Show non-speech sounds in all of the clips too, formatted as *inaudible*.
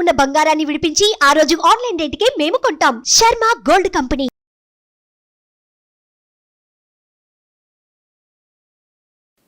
ఉన్న బంగారాన్ని విడిపించి ఆ రోజు ఆన్లైన్ రేటుకే మేము కొంటాం. Sharma gold company.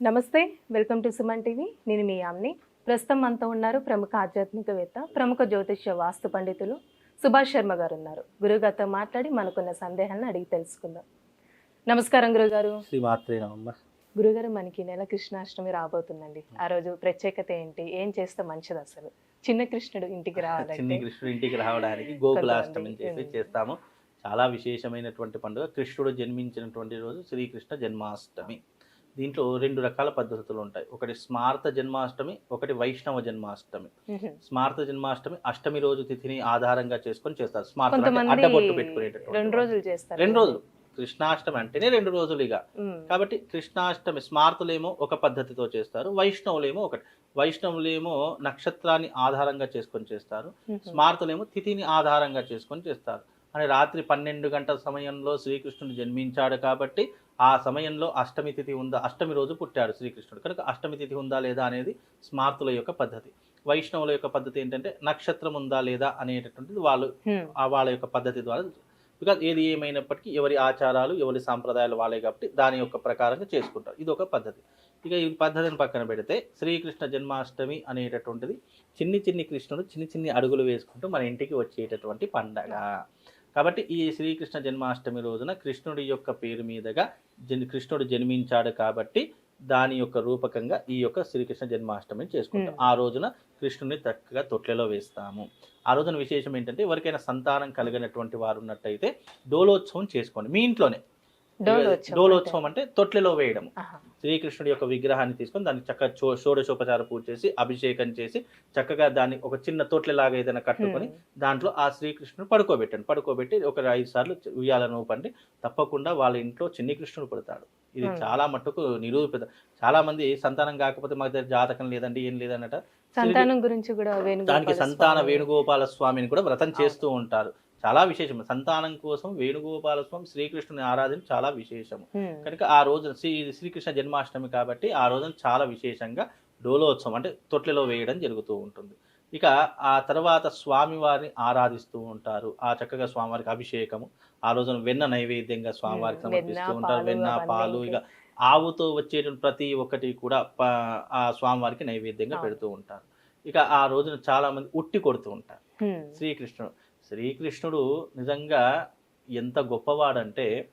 నమస్తే వెల్కమ్ టు సుమన్ టీవీ. నేను మీ యామ్ని. ప్రస్తుతం మనతో ఉన్నారు ప్రముఖ ఆధ్యాత్మికవేత్త ప్రముఖ జ్యోతిష్య వాస్తు పండితులు సుభాష్ శర్మ గారు ఉన్నారు గురుగారితో మాట్లాడి మనకున్న సందేహాలను అడిగి తెలుసుకుందాం. నమస్కారం గురుగారు శ్రీ మాత్రే నమమ్మ గురుగారు మనకి నెల కృష్ణాష్టమి రాబోతుందండి. ఆ రోజు ప్రత్యేకత ఏంటి? ఏం చేస్తే మంచిది అసలు చిన్న కృష్ణుడు ఇంటికి *laughs* చిన్ని రావాలంటే. కృష్ణుడు ఇంటికి రావడానికి గోకులాష్టమి చెప్పి చేస్తాము. చాలా విశేషమైనటువంటి పండుగ. కృష్ణుడు జన్మించినటువంటి రోజు శ్రీకృష్ణ జన్మాష్టమి. దీంట్లో రెండు రకాల పద్ధతులు ఉంటాయి. ఒకటి స్మార్త జన్మాష్టమి ఒకటి వైష్ణవ జన్మాష్టమి. స్మార్త జన్మాష్టమి అష్టమి రోజు తిథిని ఆధారంగా చేసుకొని చేస్తారు. స్మార్త అడ్డబొట్టు పెట్టుకునేటటువంటి రెండు రోజులు చేస్తారు. రెండు రోజులు. కృష్ణాష్టమి అంటేనే రెండు రోజులు ఇక. కాబట్టి కృష్ణాష్టమి స్మార్తులేమో ఒక పద్ధతితో చేస్తారు. వైష్ణవులేమో ఒకటి. వైష్ణవులేమో నక్షత్రాన్ని ఆధారంగా చేసుకొని చేస్తారు. స్మార్తులేమో తిథిని ఆధారంగా చేసుకొని చేస్తారు. అని రాత్రి పన్నెండు గంటల సమయంలో శ్రీకృష్ణుడు జన్మించాడు కాబట్టి ఆ సమయంలో అష్టమి తిథి ఉందా అష్టమి రోజు పుట్టాడు శ్రీకృష్ణుడు. కనుక అష్టమి తిథి ఉందా లేదా అనేది స్మార్తుల యొక్క పద్ధతి. వైష్ణవుల యొక్క పద్ధతి ఏంటంటే నక్షత్రం ఉందా లేదా అనేటటువంటిది వాళ్ళు. ఆ వాళ్ళ యొక్క పద్ధతి ద్వారా బికాజ్ ఏది ఏమైనప్పటికీ ఎవరి ఆచారాలు ఎవరి సాంప్రదాయాలు వాళ్ళే కాబట్టి దాని యొక్క ప్రకారంగా చేసుకుంటారు. ఇది ఒక పద్ధతి. ఇక ఈ పద్ధతిని పక్కన పెడితే శ్రీకృష్ణ జన్మాష్టమి అనేటటువంటిది చిన్ని చిన్ని కృష్ణుడు చిన్ని చిన్ని అడుగులు వేసుకుంటూ మన ఇంటికి వచ్చేటటువంటి పండగ. కాబట్టి ఈ శ్రీకృష్ణ జన్మాష్టమి రోజున కృష్ణుడి యొక్క పేరు మీదుగా జన్ కృష్ణుడు జన్మించాడు కాబట్టి దాని యొక్క రూపకంగా ఈ యొక్క శ్రీకృష్ణ జన్మాష్టమిని చేసుకుంటాం. Hmm. ఆ రోజున కృష్ణుడిని చక్కగా తొట్లెలో వేస్తాము. ఆ రోజున విశేషం ఏంటంటే ఎవరికైనా సంతానం కలిగినటువంటి వారు ఉన్నట్టయితే డోలోత్సవం చేసుకోండి. మీ ఇంట్లోనే డోలోత్సవం అంటే తొట్లెలో వేయడం. శ్రీకృష్ణుడి యొక్క విగ్రహాన్ని తీసుకొని దాన్ని చక్కగా చో షోడశోపచార పూజ చేసి అభిషేకం చేసి చక్కగా దాన్ని ఒక చిన్న తొట్లెలాగా ఏదైనా కట్టుకొని. దాంట్లో ఆ శ్రీకృష్ణుడు పడుకోబెట్టండి పడుకోబెట్టి ఒక ఐదు సార్లు ఉయ్యాలను ఊపండి తప్పకుండా వాళ్ళ ఇంట్లో చిన్ని కృష్ణుడు పుడతాడు ఇది. చాలా మట్టుకు నిరూపిత చాలా మంది సంతానం కాకపోతే మాకు దగ్గర జాతకం లేదండి ఏం లేదన్నట సంతానం గురించి కూడా దానికి సంతాన వేణుగోపాల స్వామిని కూడా వ్రతం. చేస్తూ ఉంటారు చాలా విశేషం సంతానం కోసం వేణుగోపాల స్వామి శ్రీకృష్ణుని ఆరాధన చాలా విశేషం మ్. కనుక ఆ రోజు శ్రీ శ్రీకృష్ణ జన్మాష్టమి కాబట్టి ఆ రోజున చాలా విశేషంగా డోలోత్సవం అంటే తొట్లెలో వేయడం జరుగుతూ ఉంటుంది. ఇక ఆ తర్వాత స్వామివారిని ఆరాధిస్తూ ఉంటారు. ఆ చక్కగా స్వామివారికి అభిషేకము. ఆ రోజున వెన్న నైవేద్యంగా స్వామివారికి. సమర్పిస్తూ ఉంటారు. వెన్న పాలు ఇక ఆవుతో వచ్చేటువంటి ప్రతి ఒక్కటి కూడా ఆ స్వామివారికి నైవేద్యంగా. పెడుతూ ఉంటారు. ఇక ఆ రోజున చాలా మంది ఉట్టి కొడుతూ ఉంటారు. శ్రీకృష్ణుడు శ్రీకృష్ణుడు నిజంగా ఎంత గొప్పవాడంటే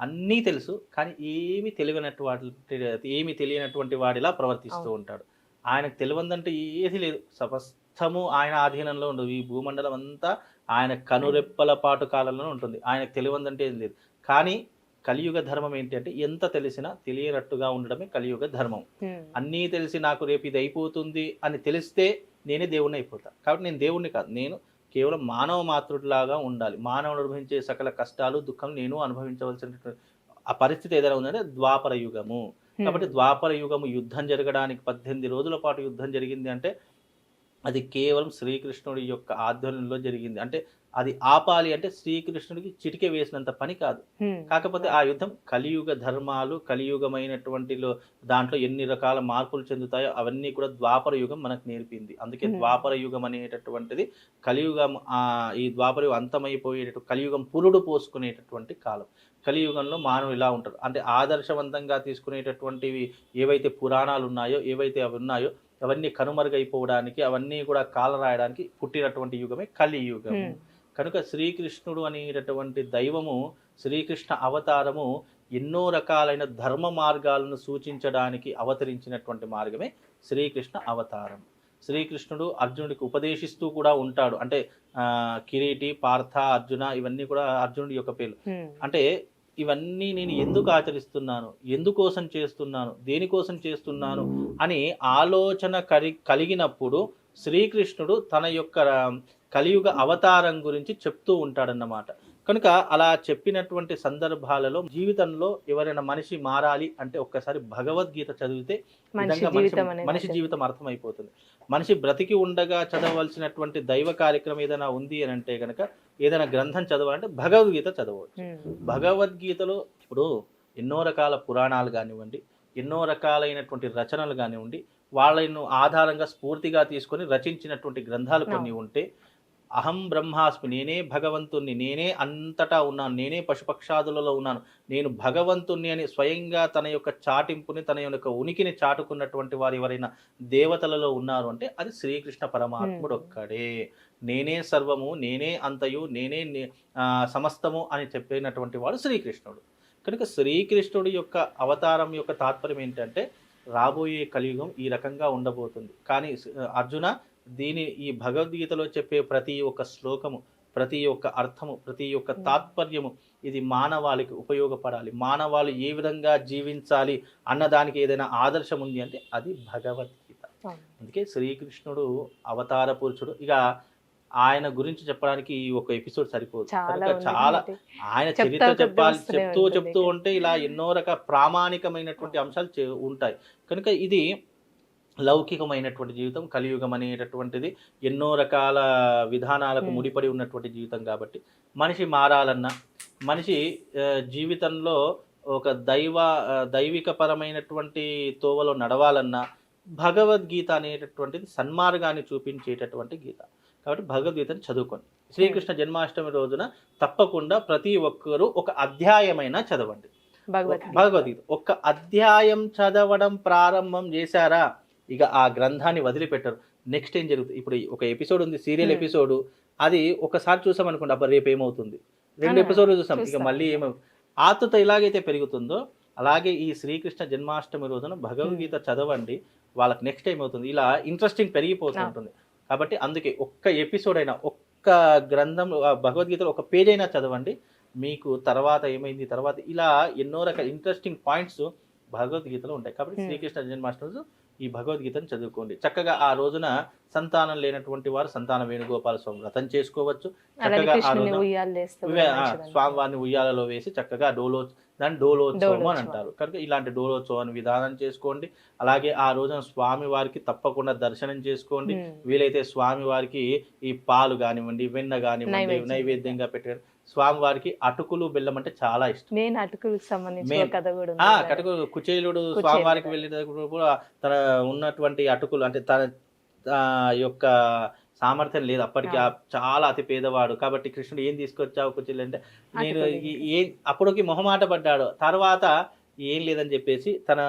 అన్నీ తెలుసు కానీ ఏమి తెలియనటువంటి ఏమి తెలియనటువంటి వాడిలా ప్రవర్తిస్తూ. ఉంటాడు. ఆయనకు తెలియందంటే ఏది లేదు. సమస్తము ఆయన ఆధీనంలో ఉండదు. ఈ భూమండలం అంతా ఆయన కనురెప్పల పాటు కాలంలో ఉంటుంది. ఆయనకు తెలియందంటే ఏది లేదు. కానీ కలియుగ ధర్మం ఏంటి అంటే ఎంత తెలిసినా తెలియనట్టుగా ఉండడమే కలియుగ ధర్మం. అన్నీ తెలిసి నాకు రేపు ఇది అయిపోతుంది అని తెలిస్తే నేనే దేవుణ్ణి అయిపోతా. కాబట్టి నేను దేవుణ్ణి కాదు. నేను కేవలం మానవ మాతృడిలాగా ఉండాలి. మానవుడు అనుభవించే సకల కష్టాలు దుఃఖం నేను అనుభవించవలసినటువంటి ఆ పరిస్థితి ఏదైనా ఉందంటే ద్వాపర యుగము. కాబట్టి ద్వాపర యుగము యుద్ధం జరగడానికి పద్దెనిమిది రోజుల పాటు యుద్ధం జరిగింది అంటే అది కేవలం శ్రీకృష్ణుడి యొక్క ఆధ్వర్యంలో జరిగింది. అంటే అది ఆపాలి అంటే శ్రీకృష్ణుడికి చిటికె వేసినంత పని కాదు. కాకపోతే ఆ యుద్ధం కలియుగ ధర్మాలు కలియుగమైనటువంటి దాంట్లో ఎన్ని రకాల మార్పులు చెందుతాయో అవన్నీ కూడా ద్వాపర యుగం మనకు నేర్పింది అందుకే. ద్వాపర యుగం అనేటటువంటిది కలియుగం ఆ ఈ ద్వాపర యుగం అంతమైపోయేటట్టు కలియుగం పురుడు పోసుకునేటటువంటి కాలం కలియుగంలో మానవులు ఇలా ఉంటారు అంటే ఆదర్శవంతంగా తీసుకునేటటువంటివి ఏవైతే పురాణాలు ఉన్నాయో ఏవైతే అవి ఉన్నాయో అవన్నీ కనుమరుగైపోవడానికి అవన్నీ కూడా కాలరాయడానికి పుట్టినటువంటి యుగమే కలియుగం. కనుక శ్రీకృష్ణుడు అనేటటువంటి దైవము శ్రీకృష్ణ అవతారము ఎన్నో రకాలైన ధర్మ మార్గాలను సూచించడానికి అవతరించినటువంటి మార్గమే శ్రీకృష్ణ అవతారం. శ్రీకృష్ణుడు అర్జునుడికి ఉపదేశిస్తూ కూడా ఉంటాడు. అంటే ఆ, కిరీటి పార్థ అర్జున ఇవన్నీ కూడా అర్జునుడి యొక్క పేర్లు. అంటే ఇవన్నీ నేను ఎందుకు ఆచరిస్తున్నాను? ఎందుకోసం చేస్తున్నాను? దేనికోసం చేస్తున్నాను? అని ఆలోచన కలి కలిగినప్పుడు శ్రీకృష్ణుడు తన యొక్క కలియుగ అవతారం గురించి చెప్తూ ఉంటాడన్నమాట. కనుక అలా చెప్పినటువంటి సందర్భాలలో జీవితంలో ఎవరైనా మనిషి మారాలి అంటే ఒక్కసారి భగవద్గీత చదివితే మనిషి జీవితం అర్థమైపోతుంది. మనిషి బ్రతికి ఉండగా చదవలసినటువంటి దైవ కార్యక్రమం ఏదైనా ఉంది అని అంటే కనుక ఏదైనా గ్రంథం చదవాలంటే భగవద్గీత చదవచ్చు. భగవద్గీతలో ఇప్పుడు ఎన్నో రకాల పురాణాలు కానివ్వండి ఎన్నో రకాలైనటువంటి రచనలు కానివ్వండి వాళ్ళను ఆధారంగా స్ఫూర్తిగా తీసుకొని రచించినటువంటి గ్రంథాలు కొన్ని ఉంటే అహం బ్రహ్మాస్మి నేనే భగవంతుణ్ణి నేనే అంతటా ఉన్నాను నేనే పశుపక్షాదులలో ఉన్నాను నేను భగవంతుణ్ణి అని స్వయంగా తన యొక్క చాటింపుని తన యొక్క ఉనికిని చాటుకున్నటువంటి వారు ఎవరైనా దేవతలలో ఉన్నారు అంటే అది శ్రీకృష్ణ పరమాత్ముడు. ఒక్కడే. నేనే సర్వము నేనే అంతయు నేనే సమస్తము అని చెప్పినటువంటి వాడు శ్రీకృష్ణుడు. కనుక శ్రీకృష్ణుడి యొక్క అవతారం యొక్క తాత్పర్యం ఏంటంటే రాబోయే కలియుగం ఈ రకంగా ఉండబోతుంది కానీ అర్జున దీని ఈ భగవద్గీతలో చెప్పే ప్రతి ఒక్క శ్లోకము ప్రతి ఒక్క అర్థము ప్రతి ఒక్క. తాత్పర్యము ఇది మానవాళికి ఉపయోగపడాలి మానవాళి ఏ విధంగా జీవించాలి అన్నదానికి ఏదైనా ఆదర్శం ఉంది అంటే అది భగవద్గీత. అందుకే శ్రీకృష్ణుడు అవతార పురుషుడు ఇక ఆయన గురించి చెప్పడానికి ఈ ఒక ఎపిసోడ్ సరిపోదు. చాలా ఆయన చరిత్ర చెప్పాలి చెప్తూ. చెప్తూ ఉంటే ఇలా ఎన్నో రకాల ప్రామాణికమైనటువంటి అంశాలు చే- ఉంటాయి. కనుక ఇది లౌకికమైనటువంటి జీవితం కలియుగం అనేటటువంటిది ఎన్నో రకాల విధానాలకు. ముడిపడి ఉన్నటువంటి జీవితం కాబట్టి. మనిషి మారాలన్నా మనిషి జీవితంలో ఒక దైవ దైవిక పరమైనటువంటి తోవలో నడవాలన్నా భగవద్గీత అనేటటువంటిది సన్మార్గాన్ని చూపించేటటువంటి గీత. కాబట్టి భగవద్గీతను చదువుకోండి. శ్రీకృష్ణ జన్మాష్టమి రోజున తప్పకుండా ప్రతి ఒక్కరూ ఒక అధ్యాయమైనా చదవండి. భగవద్గీత. ఒక్క అధ్యాయం చదవడం ప్రారంభం చేశారా? ఇక ఆ గ్రంథాన్ని వదిలిపెట్టరు. నెక్స్ట్ ఏం జరుగుతుంది? ఇప్పుడు ఒక ఎపిసోడ్ ఉంది సీరియల్. ఎపిసోడ్. అది ఒకసారి చూసాం అనుకోండి అబ్బా రేపు ఏమవుతుంది? రెండు? ఎపిసోడ్లు చూసాం ఇక. మళ్ళీ ఏమవు? ఆతృత ఎలాగైతే పెరుగుతుందో అలాగే ఈ శ్రీకృష్ణ జన్మాష్టమి రోజున భగవద్గీత చదవండి. వాళ్ళకి నెక్స్ట్ టైం అవుతుంది ఇలా ఇంట్రెస్టింగ్ పెరిగిపోతూ. ఉంటుంది. కాబట్టి అందుకే ఒక్క ఎపిసోడ్ అయినా ఒక్క గ్రంథం ఆ భగవద్గీతలో ఒక పేజ్ అయినా చదవండి మీకు తర్వాత ఏమైంది తర్వాత ఇలా ఎన్నో రకాల ఇంట్రెస్టింగ్ పాయింట్స్ భగవద్గీతలో ఉంటాయి కాబట్టి Hmm. శ్రీకృష్ణ జన్మాష్టమి ఈ భగవద్గీతను చదువుకోండి చక్కగా ఆ రోజున సంతానం లేనటువంటి వారు సంతాన వేణుగోపాల స్వామి వ్రతం చేసుకోవచ్చు చక్కగా ఆ రోజున. స్వామివారిని ఉయ్యాలలో వేసి చక్కగా డోలో దాన్ని డోలోత్సవం అని. అంటారు కనుక ఇలాంటి డోలోత్సవాన్ని విధానం చేసుకోండి అలాగే ఆ రోజున స్వామి వారికి తప్పకుండా దర్శనం చేసుకోండి. వీలైతే స్వామి వారికి ఈ పాలు కానివ్వండి వెన్న కానివ్వండి నైవేద్యం. నైవేద్యంగా పెట్టారు స్వామి వారికి అటుకులు బెల్లం అంటే చాలా ఇష్టం మెయిన్ అటుకులకు సంబంధించిన. కథ కూడా కుచేలుడు కుచేలుడు. స్వామివారికి వెళ్ళేటప్పుడు కూడా తన ఉన్నటువంటి అటుకులు అంటే తన ఆ, యొక్క సామర్థ్యం లేదు. అప్పటికి ఆ చాలా అతి పేదవాడు. కాబట్టి కృష్ణుడు ఏం తీసుకొచ్చావు కుచేలు అంటే నేను ఏ అప్పటికి మొహమాట పడ్డాడు. తర్వాత ఏం లేదని చెప్పేసి తన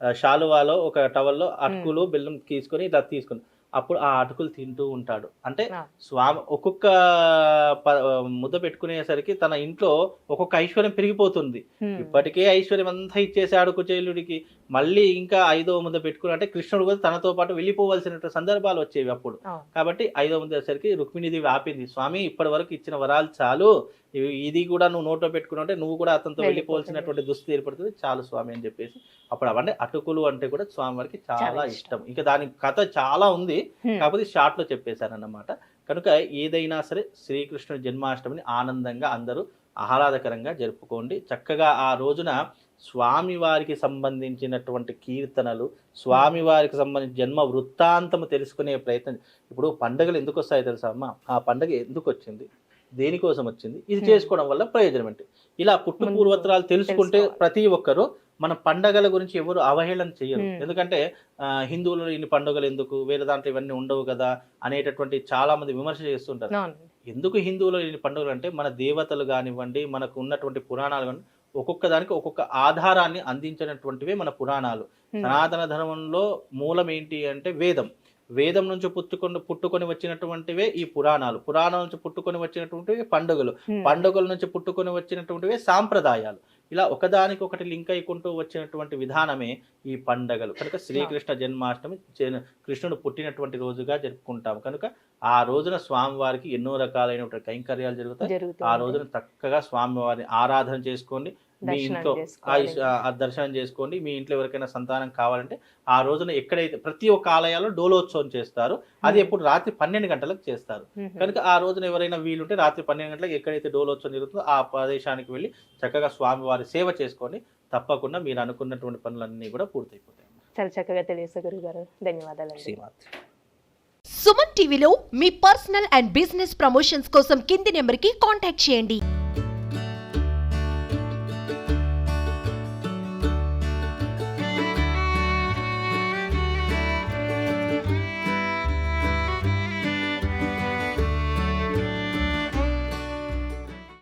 ఆ, శాలువాలో ఒక టవల్లో అటుకులు బెల్లం తీసుకొని ఇలా తీసుకుని అప్పుడు ఆ అటుకులు తింటూ ఉంటాడు అంటే. స్వామి ఒక్కొక్క ముద్ద పెట్టుకునేసరికి తన ఇంట్లో ఒక్కొక్క ఐశ్వర్యం పెరిగిపోతుంది. ఇప్పటికే ఐశ్వర్యం అంతా ఇచ్చేసాడు కుచేలుడికి మళ్ళీ ఇంకా ఐదో ముద్ద పెట్టుకుని అంటే కృష్ణుడు కూడా తనతో పాటు వెళ్ళిపోవలసిన సందర్భాలు వచ్చేవి అప్పుడు. కాబట్టి ఐదో ముద్ద వచ్చేసరికి రుక్మిణీదేవి ఆపింది స్వామి ఇప్పటి వరకు ఇచ్చిన వరాలు చాలు ఇది కూడా నువ్వు నోట్లో పెట్టుకుని ఉంటే నువ్వు కూడా అతనితో. వెళ్ళిపోవాల్సినటువంటి దుస్థితి ఏర్పడుతుంది చాలు స్వామి అని చెప్పేసి అప్పుడు అవన్నీ అటుకులు అంటే కూడా స్వామి వారికి చాలా ఇష్టం. ఇంకా దాని కథ చాలా ఉంది. కాకపోతే షార్ట్లో చెప్పేశారన్నమాట. కనుక ఏదైనా సరే శ్రీకృష్ణుడి జన్మాష్టమిని ఆనందంగా అందరూ ఆహ్లాదకరంగా జరుపుకోండి. చక్కగా ఆ రోజున స్వామివారికి సంబంధించినటువంటి కీర్తనలు స్వామివారికి సంబంధించిన జన్మ వృత్తాంతము తెలుసుకునే ప్రయత్నం ఇప్పుడు పండుగలు ఎందుకు వస్తాయో తెలుసా అమ్మ? ఆ పండుగ ఎందుకు వచ్చింది? దేనికోసం వచ్చింది? ఇది Hmm. చేసుకోవడం వల్ల ప్రయోజనం ఏంటి? ఇలా పుట్టు పూర్వత్రాలు తెలుసుకుంటే. ప్రతి ఒక్కరు మన పండగల గురించి ఎవరు అవహేళన చేయరు. ఎందుకంటే ఆ, హిందువులు ఇన్ని పండుగలు ఎందుకు వేరే దాంట్లో ఇవన్నీ ఉండవు కదా అనేటటువంటి చాలా మంది విమర్శ చేస్తుంటారు. ఎందుకు హిందువులు ఇన్ని పండుగలు అంటే మన దేవతలు కానివ్వండి మనకు ఉన్నటువంటి పురాణాలు కానివ్వండి ఒక్కొక్క దానికి ఒక్కొక్క ఆధారాన్ని అందించినటువంటివే మన పురాణాలు. సనాతన ధర్మంలో మూలం ఏంటి అంటే వేదం వేదం నుంచి పుట్టుకొని పుట్టుకొని వచ్చినటువంటివే ఈ పురాణాలు పురాణాల నుంచి పుట్టుకొని వచ్చినటువంటివి పండుగలు. పండుగల నుంచి పుట్టుకొని వచ్చినటువంటివే సాంప్రదాయాలు ఇలా ఒకదానికి ఒకటి లింక్ అయికుంటూ వచ్చినటువంటి విధానమే ఈ పండగలు. కనుక శ్రీకృష్ణ జన్మాష్టమి జన- కృష్ణుడు పుట్టినటువంటి రోజుగా జరుపుకుంటాం కనుక ఆ రోజున స్వామివారికి ఎన్నో రకాలైనటువంటి కైంకర్యాలు జరుగుతాయి. ఆ రోజున చక్కగా స్వామివారిని ఆరాధన చేసుకోండి. మీ ఇంట్లో ఆ దర్శనం చేసుకోండి. మీ ఇంట్లో ఎవరికైనా సంతానం కావాలంటే ఆ రోజున ఎక్కడైతే ప్రతి ఒక్క ఆలయాల్లో డోలోత్సవం చేస్తారు అది ఎప్పుడు రాత్రి పన్నెండు గంటలకు చేస్తారు. కనుక ఆ రోజున ఎవరైనా వీలుంటే రాత్రి పన్నెండు గంటలకు ఎక్కడైతే డోలోత్సవం జరుగుతుందో ఆ ప్రదేశానికి వెళ్ళి చక్కగా స్వామివారి సేవ చేసుకోండి. తప్పకుండా మీరు అనుకున్నటువంటి పనులన్నీ కూడా పూర్తయిపోతాయి. చాలా చక్కగా తెలియదు గురువు గారు ధన్యవాదాలండి. శ్రీమాత్ సుమన్ టీవీలో మీ పర్సనల్ అండ్ బిజినెస్ ప్రమోషన్స్ కోసం కింది నెంబర్కి కాంటాక్ట్ చేయండి.